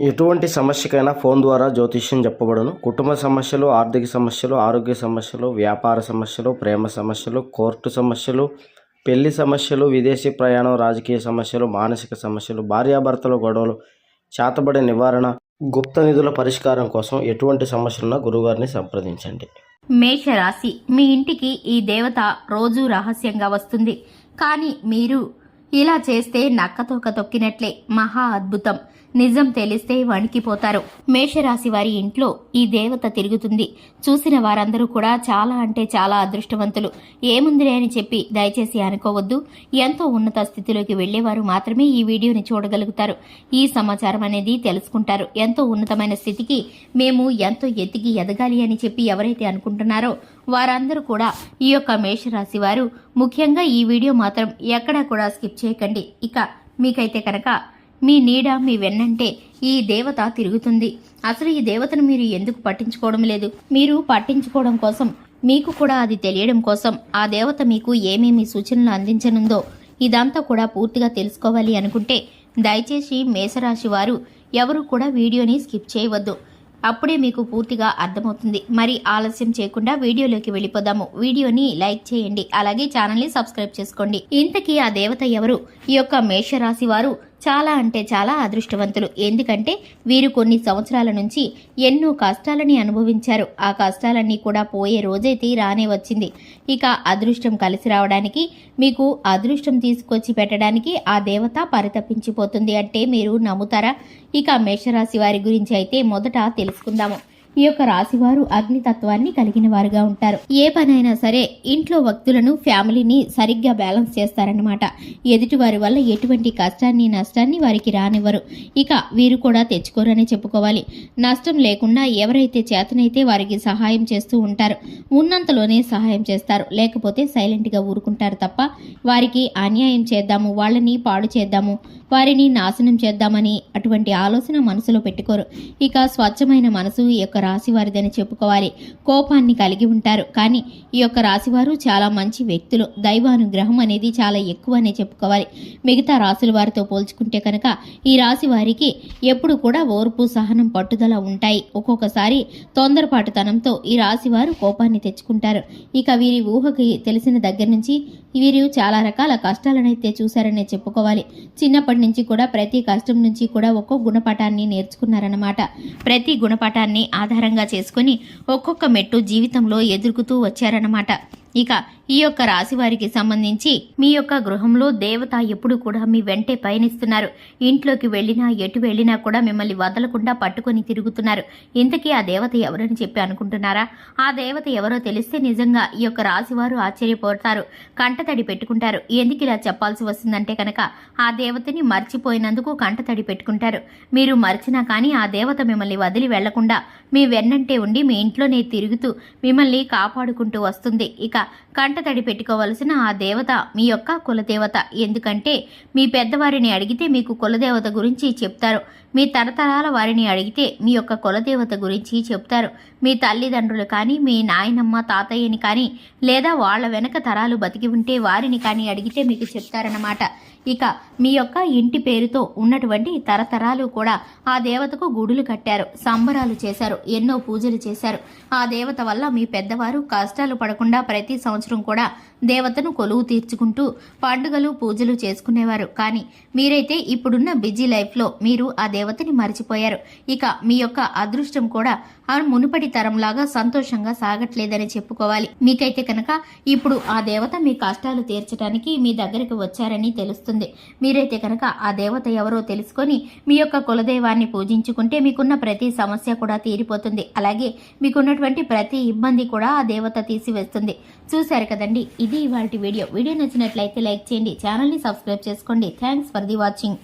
ఎటువంటి సమస్యకైనా ఫోన్ ద్వారా జ్యోతిష్యం చెప్పబడును. కుటుంబ సమస్యలు ఆర్థిక సమస్యలు ఆరోగ్య సమస్యలు వ్యాపార సమస్యలు ప్రేమ సమస్యలు కోర్టు సమస్యలు పెళ్ళి సమస్యలు విదేశీ ప్రయాణం రాజకీయ సమస్యలు మానసిక సమస్యలు భార్యాభర్తల గొడవలు చేతబడి నివారణ గుప్త నిధుల పరిష్కారం కోసం ఎటువంటి సమస్యలున్నా గురుగారిని సంప్రదించండి. మేషరాశి మీ ఇంటికి ఈ దేవత రోజు రహస్యంగా వస్తుంది. కానీ మీరు ఇలా చేస్తే నక్కతోక తొక్కినట్లే. మహా అద్భుతం. నిజం తెలిస్తే వణికిపోతారు. మేషరాశి వారి ఇంట్లో ఈ దేవత తిరుగుతుంది. చూసిన వారందరూ కూడా చాలా అంటే చాలా అదృష్టవంతులు. ఏముందిలే అని చెప్పి దయచేసి అనుకోవద్దు. ఎంతో ఉన్నత స్థితిలోకి వెళ్ళేవారు మాత్రమే ఈ వీడియోని చూడగలుగుతారు. ఈ సమాచారం అనేది తెలుసుకుంటారు. ఎంతో ఉన్నతమైన స్థితికి మేము ఎంతో ఎత్తికి ఎదగాలి అని చెప్పి ఎవరైతే అనుకుంటున్నారో వారందరూ కూడా ఈ యొక్క మేషరాశి వారు ముఖ్యంగా ఈ వీడియో మాత్రం ఎక్కడా కూడా స్కిప్ చేయకండి. ఇక మీకైతే కనుక మీ నీడ మీ వెన్నంటే ఈ దేవత తిరుగుతుంది. అసలు ఈ దేవతను మీరు ఎందుకు పట్టించుకోవడం లేదు? మీరు పట్టించుకోవడం కోసం మీకు కూడా అది తెలియడం కోసం ఆ దేవత మీకు ఏమేమి సూచనలు అందించనుందో ఇదంతా కూడా పూర్తిగా తెలుసుకోవాలి అనుకుంటే దయచేసి మేషరాశి వారు ఎవరు కూడా వీడియోని స్కిప్ చేయవద్దు. అప్పుడే మీకు పూర్తిగా అర్థమవుతుంది. మరి ఆలస్యం చేయకుండా వీడియోలోకి వెళ్ళిపోదాము. వీడియోని లైక్ చేయండి. అలాగే ఛానల్ని సబ్స్క్రైబ్ చేసుకోండి. ఇంతకీ ఆ దేవత ఎవరు? ఈ యొక్క మేషరాశి వారు చాలా అంటే చాలా అదృష్టవంతులు. ఎందుకంటే వీరు కొన్ని సంవత్సరాల నుంచి ఎన్నో కష్టాలని అనుభవించారు. ఆ కష్టాలన్నీ కూడా పోయే రోజైతే రానే వచ్చింది. ఇక అదృష్టం కలిసి రావడానికి మీకు అదృష్టం తీసుకొచ్చి పెట్టడానికి ఆ దేవత పరితపించిపోతుంది అంటే మీరు నమ్ముతారా? ఇక మేషరాశి వారి గురించి అయితే మొదట తెలుసుకుందాము. ఈ యొక్క రాశివారు అగ్నితత్వాన్ని కలిగిన వారుగా ఉంటారు. ఏ పనైనా సరే ఇంట్లో భక్తులను ఫ్యామిలీని సరిగ్గా బ్యాలెన్స్ చేస్తారన్నమాట. ఎదుటి వారి వల్ల ఎటువంటి కష్టాన్ని నష్టాన్ని వారికి రానివ్వరు. ఇక వీరు కూడా తెచ్చుకోరని చెప్పుకోవాలి. నష్టం లేకుండా ఎవరైతే చేతనైతే వారికి సహాయం చేస్తూ ఉంటారు ఉన్నంతలోనే సహాయం చేస్తారు. లేకపోతే సైలెంట్గా ఊరుకుంటారు తప్ప వారికి అన్యాయం చేద్దాము వాళ్ళని పాడు చేద్దాము వారిని నాశనం చేద్దామని అటువంటి ఆలోచన మనసులో పెట్టుకోరు. ఇక స్వచ్ఛమైన మనసు ఈ యొక్క రాశి వారిదని చెప్పుకోవాలి. కోపాన్ని కలిగి ఉంటారు. కానీ ఈ యొక్క రాశివారు చాలా మంచి వ్యక్తులు. దైవానుగ్రహం అనేది చాలా ఎక్కువ అనే చెప్పుకోవాలి. మిగతా రాశుల వారితో పోల్చుకుంటే కనుక ఈ రాశి వారికి ఎప్పుడు కూడా ఓర్పు సహనం పట్టుదల ఉంటాయి. ఒక్కొక్కసారి తొందరపాటుతనంతో ఈ రాశి వారు కోపాన్ని తెచ్చుకుంటారు. ఇక వీరి ఊహకి తెలిసిన దగ్గర నుంచి వీరు చాలా రకాల కష్టాలనైతే చూశారనే చెప్పుకోవాలి. చిన్నప్పటి నుంచి కూడా ప్రతి కష్టం నుంచి కూడా ఒక్కో గుణపాఠాన్ని నేర్చుకున్నారన్నమాట. ప్రతి గుణపాఠాన్ని ఆధారంగా చేసుకుని ఒక్కొక్క మెట్టు జీవితంలో ఎదుర్కొతూ వచ్చారన్నమాట. ఇక ఈ యొక్క రాశి వారికి సంబంధించి మీ యొక్క గృహంలో దేవత ఎప్పుడు కూడా మీ వెంటే పయనిస్తున్నారు. ఇంట్లోకి వెళ్ళినా ఎటు వెళ్ళినా కూడా మిమ్మల్ని వదలకుండా పట్టుకొని తిరుగుతున్నారు. ఇంతకీ ఆ దేవత ఎవరని చెప్పి అనుకుంటున్నారా? ఆ దేవత ఎవరో తెలిస్తే నిజంగా ఈ యొక్క రాశి వారు ఆశ్చర్యపోతారు. కంటతడి పెట్టుకుంటారు. ఎందుకు ఇలా చెప్పాల్సి వస్తుందంటే కనుక ఆ దేవతని మర్చిపోయినందుకు కంటతడి పెట్టుకుంటారు. మీరు మర్చినా కానీ ఆ దేవత మిమ్మల్ని వదిలి వెళ్ళకుండా మీ వెన్నంటే ఉండి మీ ఇంట్లోనే తిరుగుతూ మిమ్మల్ని కాపాడుకుంటూ వస్తుంది. ఇక కంటతడి పెట్టుకోవలసిన ఆ దేవత మీ యొక్క కులదేవత. ఎందుకంటే మీ పెద్దవారిని అడిగితే మీకు కులదేవత గురించి చెప్తారు. మీ తరతరాల వారిని అడిగితే మీ యొక్క కులదేవత గురించి చెప్తారు. మీ తల్లిదండ్రులు కానీ మీ నాయనమ్మ తాతయ్యని కానీ లేదా వాళ్ళ వెనక తరాలు బతికి ఉంటే వారిని కానీ అడిగితే మీకు చెప్తారన్నమాట. ఇక మీ యొక్క ఇంటి పేరుతో ఉన్నటువంటి తరతరాలు కూడా ఆ దేవతకు గుడులు కట్టారు సంబరాలు చేశారు ఎన్నో పూజలు చేశారు. ఆ దేవత వల్ల మీ పెద్దవారు కష్టాలు పడకుండా ప్రతి సంవత్సరం కూడా దేవతను కొలువు తీర్చుకుంటూ పండుగలు పూజలు చేసుకునేవారు. కానీ మీరైతే ఇప్పుడున్న బిజీ లైఫ్లో మీరు ఆ దేవతని మర్చిపోయారు. ఇక మీ యొక్క అదృష్టం కూడా ఆ మునుపటి తరంలాగా సంతోషంగా సాగట్లేదని చెప్పుకోవాలి. మీకైతే కనుక ఇప్పుడు ఆ దేవత మీ కష్టాలు తీర్చడానికి మీ దగ్గరికి వచ్చారని తెలుస్తుంది. మీరైతే కనుక ఆ దేవత ఎవరో తెలుసుకొని మీ యొక్క కులదైవాన్ని పూజించుకుంటే మీకున్న ప్రతి సమస్య కూడా తీరిపోతుంది. అలాగే మీకున్నటువంటి ప్రతి ఇబ్బంది కూడా ఆ దేవత తీసివేస్తుంది. చూశారు కదండి ఇది ఇవాళ వీడియో. వీడియో నచ్చినట్లయితే లైక్ చేయండి ఛానల్ని సబ్స్క్రైబ్ చేసుకోండి. Thanks for the watching.